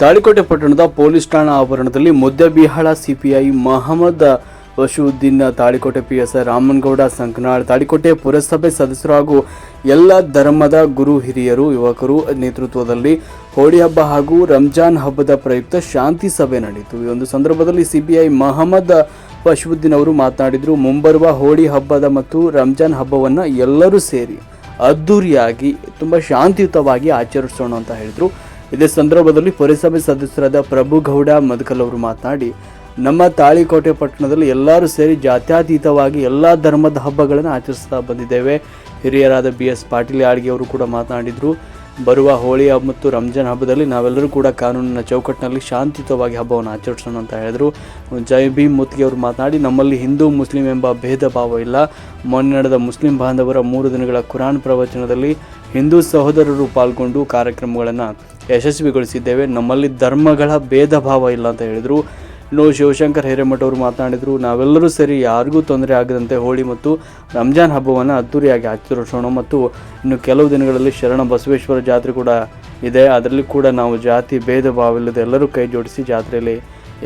ತಾಳಿಕೋಟೆ ಪಟ್ಟಣದ ಪೊಲೀಸ್ ಠಾಣಾ ಆವರಣದಲ್ಲಿ Muddebihal CPI Mohammed Vashuddin Talikote P S Ramanagouda Sankanal Talikote ಪುರಸಭೆ ಸದಸ್ಯರು ಹಾಗೂ ಎಲ್ಲ ಧರ್ಮದ ಗುರು ಹಿರಿಯರು, ಯುವಕರು ನೇತೃತ್ವದಲ್ಲಿ ಹೋಳಿ ಹಬ್ಬ ಹಾಗೂ ರಂಜಾನ್ ಹಬ್ಬದ ಪ್ರಯುಕ್ತ ಶಾಂತಿ ಸಭೆ ನಡೆಯಿತು. ಈ ಒಂದು ಸಂದರ್ಭದಲ್ಲಿ ಸಿಬಿಐ ಮಹಮ್ಮದ್ ವಶುದ್ದೀನ್ ಅವರು ಮಾತನಾಡಿದರು, ಮುಂಬರುವ ಹೋಳಿ ಹಬ್ಬದ ಮತ್ತು ರಂಜಾನ್ ಹಬ್ಬವನ್ನು ಎಲ್ಲರೂ ಸೇರಿ ಅದ್ದೂರಿಯಾಗಿ, ತುಂಬ ಶಾಂತಿಯುತವಾಗಿ ಆಚರಿಸೋಣ ಅಂತ ಹೇಳಿದರು. ಇದೇ ಸಂದರ್ಭದಲ್ಲಿ ಪುರಸಭೆ ಸದಸ್ಯರಾದ ಪ್ರಭು ಗೌಡ ಮದಕಲ್ ಅವರು ಮಾತನಾಡಿ, ನಮ್ಮ ತಾಳಿಕೋಟೆ ಪಟ್ಟಣದಲ್ಲಿ ಎಲ್ಲರೂ ಸೇರಿ ಜಾತ್ಯಾತೀತವಾಗಿ ಎಲ್ಲ ಧರ್ಮದ ಹಬ್ಬಗಳನ್ನು ಆಚರಿಸ್ತಾ ಬಂದಿದ್ದೇವೆ. ಹಿರಿಯರಾದ ಬಿ ಎಸ್ ಪಾಟೀಲ್ ಆಳ್ಗೆ ಅವರು ಕೂಡ ಮಾತನಾಡಿದರು. ಬರುವ ಹೋಳಿ ಹಬ್ಬ ಮತ್ತು ರಂಜಾನ್ ಹಬ್ಬದಲ್ಲಿ ನಾವೆಲ್ಲರೂ ಕೂಡ ಕಾನೂನಿನ ಚೌಕಟ್ಟಿನಲ್ಲಿ ಶಾಂತಿಯುತವಾಗಿ ಹಬ್ಬವನ್ನು ಆಚರಿಸೋಣ ಅಂತ ಹೇಳಿದರು. ಜೈ ಭೀಮ್ ಮುತ್ಗೆ ಅವರು ಮಾತನಾಡಿ, ನಮ್ಮಲ್ಲಿ ಹಿಂದೂ, ಮುಸ್ಲಿಂ ಎಂಬ ಭೇದ ಭಾವ ಇಲ್ಲ. ಮೊನ್ನೆ ನಡೆದ ಮುಸ್ಲಿಂ ಬಾಂಧವರ ಮೂರು ದಿನಗಳ ಕುರಾನ್ ಪ್ರವಚನದಲ್ಲಿ ಹಿಂದೂ ಸಹೋದರರು ಪಾಲ್ಗೊಂಡು ಕಾರ್ಯಕ್ರಮಗಳನ್ನು ಯಶಸ್ವಿಗೊಳಿಸಿದ್ದೇವೆ. ನಮ್ಮಲ್ಲಿ ಧರ್ಮಗಳ ಭೇದ ಭಾವ ಇಲ್ಲ ಅಂತ ಹೇಳಿದರು. ಇನ್ನು ಶಿವಶಂಕರ್ ಹಿರೇಮಠ ಅವರು ಮಾತನಾಡಿದರು, ನಾವೆಲ್ಲರೂ ಸೇರಿ, ಯಾರಿಗೂ ತೊಂದರೆ ಆಗದಂತೆ ಹೋಳಿ ಮತ್ತು ರಂಜಾನ್ ಹಬ್ಬವನ್ನು ಅದ್ದೂರಿಯಾಗಿ ಆಚರಿಸೋಣ ಮತ್ತು ಇನ್ನು ಕೆಲವು ದಿನಗಳಲ್ಲಿ ಶರಣ ಬಸವೇಶ್ವರ ಜಾತ್ರೆ ಕೂಡ ಇದೆ. ಅದರಲ್ಲಿ ಕೂಡ ನಾವು ಜಾತಿ ಭೇದ ಭಾವವಿಲ್ಲದೆ ಎಲ್ಲರೂ ಕೈ ಜೋಡಿಸಿ ಜಾತ್ರೆಯಲ್ಲಿ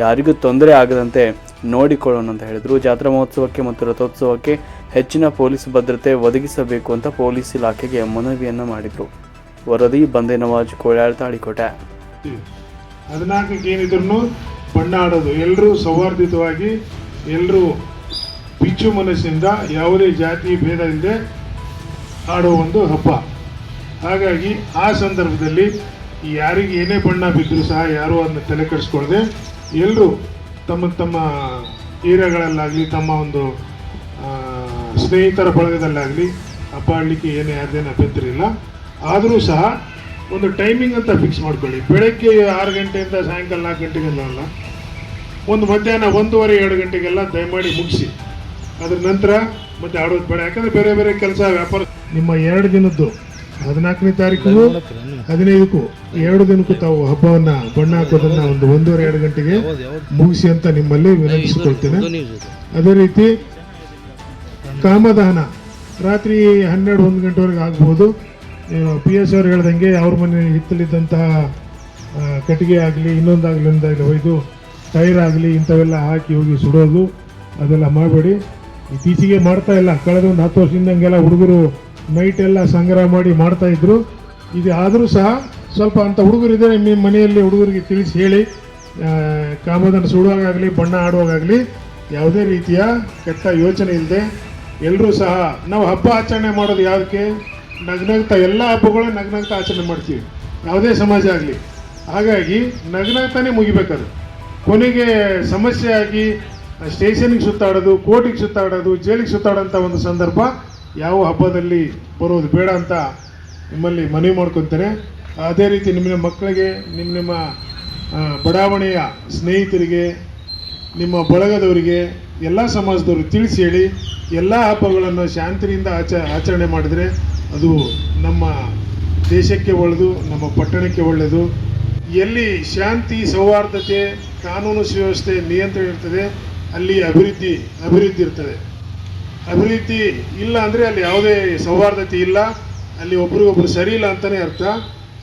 ಯಾರಿಗೂ ತೊಂದರೆ ಆಗದಂತೆ ನೋಡಿಕೊಳ್ಳೋಣ ಅಂತ ಹೇಳಿದರು. ಜಾತ್ರಾ ಮಹೋತ್ಸವಕ್ಕೆ ಮತ್ತು ರಥೋತ್ಸವಕ್ಕೆ ಹೆಚ್ಚಿನ ಪೊಲೀಸ್ ಭದ್ರತೆ ಒದಗಿಸಬೇಕು ಅಂತ ಪೊಲೀಸ್ ಇಲಾಖೆಗೆ ಮನವಿಯನ್ನು ಮಾಡಿದರು. ವರದಿ ಬಂದೆ ನವಾಜ್ ಕೋಳ್ಯಾಳ್ ತಾಳಿಕೋಟೆ. ಹದಿನಾಲ್ಕಕ್ಕೆ ಏನಿದ್ರು ಬಣ್ಣ ಆಡೋದು ಎಲ್ಲರೂ ಸೌಹಾರ್ದಿತವಾಗಿ ಎಲ್ಲರೂ ಬಿಚ್ಚು ಮನಸ್ಸಿಂದ ಯಾವುದೇ ಜಾತಿ ಭೇದ ಇಲ್ಲದೆ ಆಡೋ ಒಂದು ಹಬ್ಬ. ಹಾಗಾಗಿ ಆ ಸಂದರ್ಭದಲ್ಲಿ ಯಾರಿಗೆ ಏನೇ ಬಣ್ಣ ಬಿದ್ದರೂ ಸಹ ಯಾರೂ ಅದನ್ನ ತಲೆ ಕೆಡಿಸ್ಕೊಳ್ದೆ ಎಲ್ಲರೂ ತಮ್ಮ ತಮ್ಮ ಏರಿಯಾಗಳಲ್ಲಾಗಲಿ, ತಮ್ಮ ಒಂದು ಸ್ನೇಹಿತರ ಬಳಗದಲ್ಲಾಗಲಿ ಹಬ್ಬ ಆಡಲಿಕ್ಕೆ ಏನೇ ಯಾರ್ದೇನು ಅಭ್ಯಂತರ ಇಲ್ಲ. ಆದರೂ ಸಹ ಒಂದು ಟೈಮಿಂಗ್ ಅಂತ ಫಿಕ್ಸ್ ಮಾಡ್ಕೊಳ್ಳಿ. ಬೆಳಗ್ಗೆ ಆರು ಗಂಟೆಯಿಂದ ಸಾಯಂಕಾಲ ನಾಲ್ಕು ಗಂಟೆಗೆಲ್ಲ ಅಲ್ಲ ಒಂದು ಮಧ್ಯಾಹ್ನ ಒಂದೂವರೆ, ಎರಡು ಗಂಟೆಗೆಲ್ಲ ದಯಮಾಡಿ ಮುಗಿಸಿ. ಅದ್ರ ನಂತರ ಮತ್ತೆ ಆಡೋದು ಬೇಡ. ಯಾಕಂದ್ರೆ ಬೇರೆ ಬೇರೆ ಕೆಲಸ, ವ್ಯಾಪಾರ. ನಿಮ್ಮ ಎರಡು ದಿನದ್ದು ಹದಿನಾಲ್ಕನೇ ತಾರೀಕು, ಹದಿನೈದಕ್ಕೂ ಎರಡು ದಿನಕ್ಕೂ ತಾವು ಹಬ್ಬವನ್ನ, ಬಣ್ಣ ಹಾಕೋದನ್ನ ಒಂದು ಒಂದೂವರೆ, ಎರಡು ಗಂಟೆಗೆ ಮುಗಿಸಿ ಅಂತ ನಿಮ್ಮಲ್ಲಿ ವಿನಂತಿಸಿಕೊಳ್ತೇನೆ. ಅದೇ ರೀತಿ ಕಾಮದಾನ ರಾತ್ರಿ ಹನ್ನೆರಡು, ಒಂದು ಗಂಟೆವರೆಗೆ ಆಗ್ಬೋದು. ಪಿ ಎಸ್ ಅವ್ರು ಹೇಳ್ದಂಗೆ ಅವ್ರ ಮನೆ ಹಿತ್ತಲಿದ್ದಂತಹ ಕಟ್ಟಿಗೆ ಆಗಲಿ, ಇನ್ನೊಂದಾಗಲಿ, ಒಂದಾಗಲಿ ಒಯ್ದು, ಟೈರ್ ಆಗಲಿ, ಇಂಥವೆಲ್ಲ ಹಾಕಿ ಹೋಗಿ ಸುಡೋದು, ಅದೆಲ್ಲ ಮಾಡಬೇಡಿ. ಇತ್ತೀಚೆಗೆ ಮಾಡ್ತಾ ಇಲ್ಲ. ಕಳೆದ ಒಂದು ಹತ್ತು ವರ್ಷದಿಂದ ಹಂಗೆಲ್ಲ ಹುಡುಗರು ನೈಟ್ ಎಲ್ಲ ಸಂಗ್ರಹ ಮಾಡಿ ಮಾಡ್ತಾ ಇದ್ರು. ಇದು ಆದರೂ ಸಹ ಸ್ವಲ್ಪ ಅಂಥ ಹುಡುಗರಿದ್ದಾರೆ, ನಿಮ್ಮ ಮನೆಯಲ್ಲಿ ಹುಡುಗರಿಗೆ ತಿಳಿಸಿ ಹೇಳಿ. ಕಾಮದನ್ನು ಸುಡುವಾಗಲಿ ಬಣ್ಣ ಆಡುವಾಗಲಿ ಯಾವುದೇ ರೀತಿಯ ಕೆಟ್ಟ ಯೋಚನೆ ಇಲ್ಲದೆ ಎಲ್ಲರೂ ಸಹ ನಾವು ಹಬ್ಬ ಆಚರಣೆ ಮಾಡೋದು ಯಾವುದಕ್ಕೆ? ನಗ್ನಗ್ತಾ ಎಲ್ಲ ಹಬ್ಬಗಳು ನಗ್ನಗ್ತಾ ಆಚರಣೆ ಮಾಡ್ತೀವಿ. ಯಾವುದೇ ಸಮಾಜ ಆಗಲಿ. ಹಾಗಾಗಿ ನಗ್ನಗ್ತಾನೆ ಮುಗಿಬೇಕದು. ಕೊನೆಗೆ ಸಮಸ್ಯೆ ಆಗಿ ಸ್ಟೇಷನಿಗೆ ಸುತ್ತಾಡೋದು, ಕೋರ್ಟಿಗೆ ಸುತ್ತಾಡೋದು, ಜೈಲಿಗೆ ಸುತ್ತಾಡೋಂಥ ಒಂದು ಸಂದರ್ಭ ಯಾವ ಹಬ್ಬದಲ್ಲಿ ಬರೋದು ಬೇಡ ಅಂತ ನಿಮ್ಮಲ್ಲಿ ಮನವಿ ಮಾಡ್ಕೊತೇನೆ. ಅದೇ ರೀತಿ ನಿಮ್ಮ ನಿಮ್ಮ ಮಕ್ಕಳಿಗೆ, ನಿಮ್ಮ ನಿಮ್ಮ ಬಡಾವಣೆಯ ಸ್ನೇಹಿತರಿಗೆ, ನಿಮ್ಮ ಬಳಗದವರಿಗೆ, ಎಲ್ಲ ಸಮಾಜದವರು ತಿಳಿಸಿ ಹೇಳಿ, ಎಲ್ಲ ಹಬ್ಬಗಳನ್ನು ಶಾಂತಿಯಿಂದ ಆಚ, ಆಚರಣೆ ಮಾಡಿದರೆ ಅದು ನಮ್ಮ ದೇಶಕ್ಕೆ ಒಳ್ಳೆಯದು ನಮ್ಮ ಪಟ್ಟಣಕ್ಕೆ ಒಳ್ಳೆಯದು ಎಲ್ಲಿ ಶಾಂತಿ, ಸೌಹಾರ್ದತೆ, ಕಾನೂನು ಸುವ್ಯವಸ್ಥೆ ನಿಯಂತ್ರಣ ಇರ್ತದೆ, ಅಲ್ಲಿ ಅಭಿವೃದ್ಧಿ ಅಭಿವೃದ್ಧಿ ಇರ್ತದೆ. ಅಭಿವೃದ್ಧಿ ಇಲ್ಲ ಅಂದರೆ ಅಲ್ಲಿ ಯಾವುದೇ ಸೌಹಾರ್ದತೆ ಇಲ್ಲ, ಅಲ್ಲಿ ಒಬ್ರಿಗೊಬ್ರು ಸರಿ ಇಲ್ಲ ಅಂತಲೇ ಅರ್ಥ.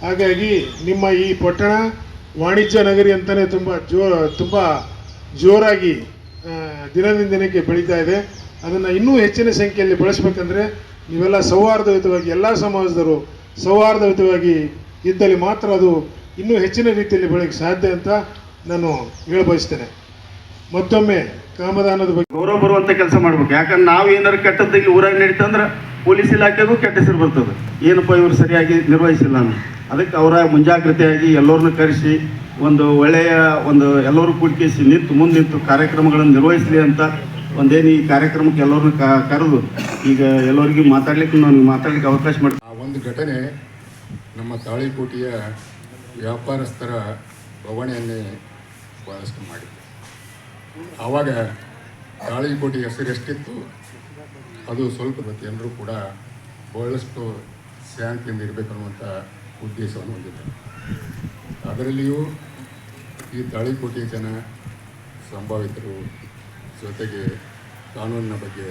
ಹಾಗಾಗಿ ನಿಮ್ಮ ಈ ಪಟ್ಟಣ ವಾಣಿಜ್ಯ ನಗರಿ ಅಂತಲೇ ತುಂಬ ಜೋ, ತುಂಬ ಜೋರಾಗಿ ದಿನದಿಂದ ದಿನಕ್ಕೆ ಬೆಳೀತಾ ಇದೆ. ಅದನ್ನು ಇನ್ನೂ ಹೆಚ್ಚಿನ ಸಂಖ್ಯೆಯಲ್ಲಿ ಬಳಸಬೇಕಂದ್ರೆ ನೀವೆಲ್ಲ ಸೌಹಾರ್ದಯುತವಾಗಿ, ಎಲ್ಲ ಸಮಾಜದವರು ಸೌಹಾರ್ದಯುತವಾಗಿ ಇದ್ದಲ್ಲಿ ಮಾತ್ರ ಅದು ಇನ್ನೂ ಹೆಚ್ಚಿನ ರೀತಿಯಲ್ಲಿ ಬೆಳಗ್ಗೆ ಸಾಧ್ಯ ಅಂತ ನಾನು ಹೇಳಬಯಸ್ತೇನೆ. ಮತ್ತೊಮ್ಮೆ ಕಾಮದಾನದ ಬಗ್ಗೆ ಗೌರವ ಬರುವಂಥ ಕೆಲಸ ಮಾಡ್ಬೇಕು. ಯಾಕಂದ್ರೆ ನಾವು ಏನಾರು ಕೆಟ್ಟದ್ದು ಇಲ್ಲಿ ಊರಾಗ ನಡೀತಂದ್ರೆ ಪೊಲೀಸ್ ಇಲಾಖೆಗೂ ಕೆಟ್ಟ ಹೆಸರು ಬರ್ತದೆ. ಏನಪ್ಪ ಇವರು ಸರಿಯಾಗಿ ನಿರ್ವಹಿಸಿಲ್ಲ ನಾನು ಅದಕ್ಕೆ ಅವರ ಮುಂಜಾಗ್ರತೆಯಾಗಿ ಎಲ್ಲರನ್ನೂ ಕರೆಸಿ ಒಂದು ಒಳ್ಳೆಯ ಒಂದು ಎಲ್ಲರೂ ಕೂಡಿಸಿ ನಿಂತು ಮುಂದೆ ನಿಂತು ಕಾರ್ಯಕ್ರಮಗಳನ್ನು ನಿರ್ವಹಿಸಲಿ ಅಂತ ಒಂದೇನು ಈ ಕಾರ್ಯಕ್ರಮಕ್ಕೆ ಎಲ್ಲರನ್ನ ಕರೆದು ಈಗ ಎಲ್ಲರಿಗೂ ಮಾತಾಡ್ಲಿಕ್ಕೆ ನನಗೆ ಮಾತಾಡ್ಲಿಕ್ಕೆ ಅವಕಾಶ ಮಾಡಿ ಆ ಒಂದು ಘಟನೆ ನಮ್ಮ ತಾಳಿಕೋಟೆಯ ವ್ಯಾಪಾರಸ್ಥರ ಬವಣೆಯನ್ನೇ ಬಹಳಷ್ಟು ಮಾಡಿದೆ. ಆವಾಗ ತಾಳಿಕೋಟೆ ಹೆಸರು ಎಷ್ಟಿತ್ತು, ಅದು ಸ್ವಲ್ಪ ಎಲ್ಲರೂ ಕೂಡ ಬಹಳಷ್ಟು ಶಾಂತಿಯಿಂದ ಇರಬೇಕು ಅನ್ನುವಂಥ ಉದ್ದೇಶವನ್ನು ಹೊಂದಿದ್ದರು. ಅದರಲ್ಲಿಯೂ ಈ ತಾಳಿಕೋಟೆಯ ಜನ ಸಂಭಾವಿತರು ಜೊತೆಗೆ ಕಾನೂನಿನ ಬಗ್ಗೆ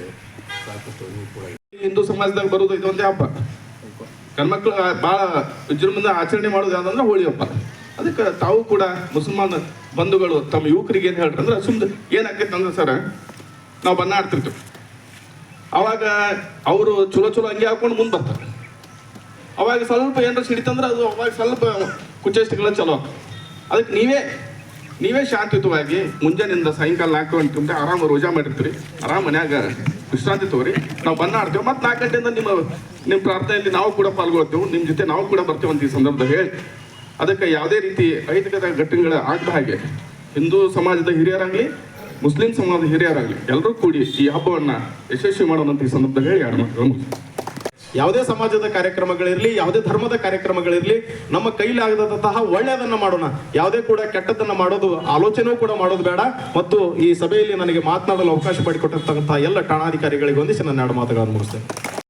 ಸಾಕಷ್ಟು ಕೂಡ. ಹಿಂದೂ ಸಮಾಜದಾಗ ಬರೋದು ಇದೊಂದೇ ಹಬ್ಬ. ಗಂಡ್ಮಕ್ಳು ಭಾಳ ವಿಜೃಂಭಣೆ ಆಚರಣೆ ಮಾಡೋದು ಯಾವ್ದಂದ್ರೆ ಹೋಳಿ ಹಬ್ಬ ಅದಕ್ಕೆ ತಾವು ಕೂಡ ಮುಸಲ್ಮಾನ ಬಂಧುಗಳು ತಮ್ಮ ಯುವಕರಿಗೆ ಏನು ಹೇಳ್ರಿ ಅಂದ್ರೆ ಸುಮ್ಮನೆ ಏನಾಗ್ತೈತೆ ಅಂದ್ರೆ ಸರ್, ನಾವು ಬಣ್ಣ ಆಡ್ತಿರ್ತೀವಿ. ಅವಾಗ ಅವರು ಚಲೋ ಚಲೋ ಹಂಗೆ ಹಾಕೊಂಡು ಮುಂದೆ ಬರ್ತಾರೆ. ಅವಾಗ ಸ್ವಲ್ಪ ಏನಾರ ಸಿಡಿತಂದ್ರೆ ಅದು ಅವಾಗ ಸ್ವಲ್ಪ ಕುಚೇಷ್ಟೆಗಳ ಚಲೋ ಅದಕ್ಕೆ ನೀವೇ ನೀವೇ ಶಾಂತಿಯುತವಾಗಿ ಮುಂಜಾನೆಯಿಂದ ಸಾಯಂಕಾಲ ನಾಲ್ಕು ಗಂಟೆ ತುಂಬ ಆರಾಮ ರೋಜಾ ಮಾಡಿರ್ತೀರಿ. ಆರಾಮ ಮನ್ಯಾಗ ವಿಶ್ರಾಂತಿ ತಗೋರಿ. ನಾವು ಬಣ್ಣ ಆಡ್ತೇವೆ ಮತ್ತು ನಾಲ್ಕು ಗಂಟೆಯಿಂದ ನಿಮ್ಮ ನಿಮ್ಮ ಪ್ರಾರ್ಥನೆಯಲ್ಲಿ ನಾವು ಕೂಡ ಪಾಲ್ಗೊಳ್ತೇವೆ. ನಿಮ್ಮ ಜೊತೆ ನಾವು ಕೂಡ ಬರ್ತೇವೆ ಅಂತ ಈ ಸಂದರ್ಭದಲ್ಲಿ ಹೇಳಿ. ಅದಕ್ಕೆ ಯಾವುದೇ ರೀತಿ ಐತಿಕದ ಘಟನೆಗಳ ಆಗದ ಹಾಗೆ ಹಿಂದೂ ಸಮಾಜದ ಹಿರಿಯರಾಗಲಿ, ಮುಸ್ಲಿಂ ಸಮಾಜದ ಹಿರಿಯರಾಗಲಿ ಎಲ್ಲರೂ ಕೂಡಿ ಈ ಹಬ್ಬವನ್ನು ಯಶಸ್ವಿ ಮಾಡೋಣ ಅಂತ ಈ ಸಂದರ್ಭದಲ್ಲಿ ಹೇಳಿ ಮುಗಿಸ್ತೇನೆ. ಯಾವುದೇ ಸಮಾಜದ ಕಾರ್ಯಕ್ರಮಗಳಿರಲಿ, ಯಾವುದೇ ಧರ್ಮದ ಕಾರ್ಯಕ್ರಮಗಳಿರಲಿ, ನಮ್ಮ ಕೈಲಾಗದಂತಹ ಒಳ್ಳೆಯದನ್ನ ಮಾಡೋಣ. ಯಾವುದೇ ಕೂಡ ಕೆಟ್ಟದನ್ನು ಮಾಡೋದು, ಆಲೋಚನೆಯೂ ಕೂಡ ಮಾಡೋದು ಬೇಡ. ಮತ್ತು ಈ ಸಭೆಯಲ್ಲಿ ನನಗೆ ಮಾತನಾಡಲು ಅವಕಾಶ ಮಾಡಿಕೊಟ್ಟಿರ್ತಕ್ಕಂತಹ ಎಲ್ಲ ಠಾಣಾಧಿಕಾರಿಗಳಿಗೆ ಒಂದಿಸಿ ನನ್ನ ಎರಡು ಮಾತುಗಳನ್ನು ಮುಗಿಸ್ತೇನೆ.